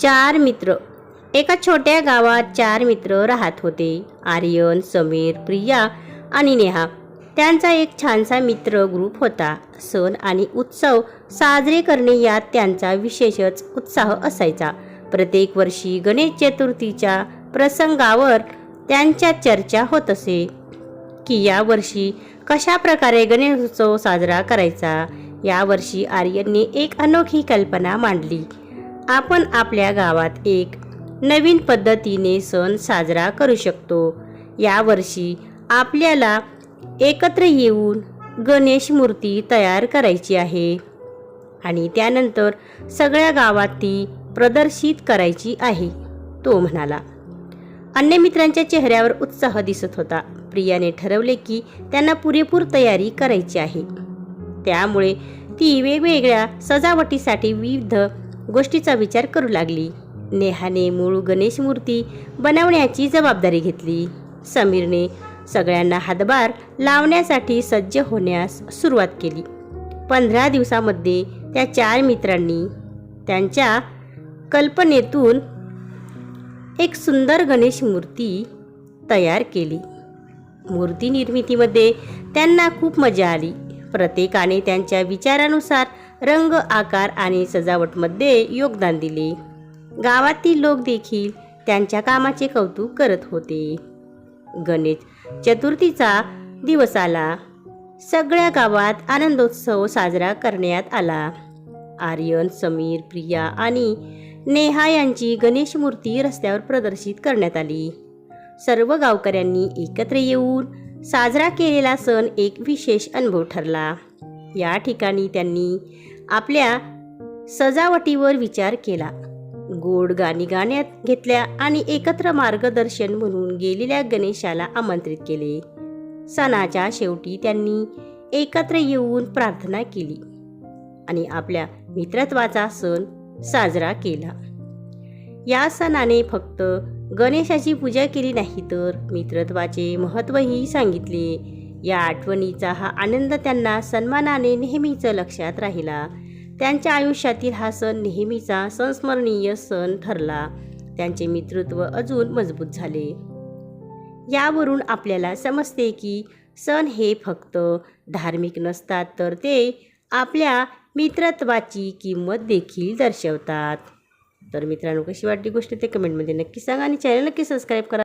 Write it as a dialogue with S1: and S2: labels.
S1: चार मित्र. एका छोट्या गावात चार मित्र राहत होते. आर्यन समीर प्रिया आणि नेहा. त्यांचा एक छानसा मित्र ग्रुप होता. सण आणि उत्सव साजरे करणे यात त्यांचा विशेषच उत्साह असायचा. प्रत्येक वर्षी गणेश चतुर्थीच्या प्रसंगावर त्यांच्या चर्चा होत असे की यावर्षी कशा प्रकारे गणेशोत्सव साजरा करायचा? यावर्षी आर्यनने एक अनोखी कल्पना मांडली. आपण आपल्या गावात एक नवीन पद्धतीने सण साजरा करू शकतो. यावर्षी आपल्याला एकत्र येऊन गणेश मूर्ती तयार करायची आहे आणि त्यानंतर सगळ्या गावात ती प्रदर्शित करायची आहे तो म्हणाला. अन्य मित्रांच्या चेहऱ्यावर उत्साह दिसत होता. प्रियाने ठरवले की त्यांना पुरेपूर तयारी करायची आहे. त्यामुळे ती वेगवेगळ्या सजावटीसाठी विविध गोष्टीचा विचार करू लागली. नेहाने मूळ गणेश मूर्ती बनवण्याची जबाबदारी घेतली. समीरने सगळ्यांना हातभार लावण्यासाठी सज्ज होण्यास सुरुवात केली. पंधरा दिवसामध्ये त्या चार मित्रांनी त्यांच्या कल्पनेतून एक सुंदर गणेश मूर्ती तयार केली. मूर्ती निर्मितीमध्ये त्यांना खूप मजा आली. प्रत्येकाने त्यांच्या विचारानुसार रंग आकार आणि सजावटमध्ये योगदान दिले. गावातील लोक देखील त्यांच्या कामाचे कौतुक करत होते. गणेश चतुर्थीचा दिवस आला. सगळ्या गावात आनंदोत्सव साजरा करण्यात आला. आर्यन समीर प्रिया आणि नेहा यांची गणेश मूर्ती रस्त्यावर प्रदर्शित करण्यात आली. सर्व गावकऱ्यांनी एकत्र येऊन साजरा केलेला सण एक विशेष अनुभव ठरला. या ठिकाणी त्यांनी आपल्या सजावटीवर विचार केला. गोड गाणी गाण्यात घेतल्या आणि एकत्र मार्गदर्शन म्हणून गेलेल्या गणेशाला आमंत्रित केले. सणाच्या शेवटी त्यांनी एकत्र येऊन प्रार्थना केली आणि आपल्या मित्रत्वाचा सण साजरा केला. या सणाने फक्त गणेशाची पूजा केली नाही तर मित्रत्वाचे महत्त्वही सांगितले. या आठवणीचा हा आनंद त्यांना सन्मानाने नेहमीच लक्षात राहिला. त्यांच्या आयुष्यातील हा सण नेहमीचा संस्मरणीय सण ठरला. त्यांचे मित्रत्व अजून मजबूत झाले. यावरून आपल्याला समजते की सण हे फक्त धार्मिक नसतात तर ते आपल्या मित्रत्वाची किंमत देखील दर्शवतात. तर मित्रांनो कशी वाटली गोष्ट ते कमेंटमध्ये नक्की सांगा आणि चॅनल नक्की सबस्क्राईब करा.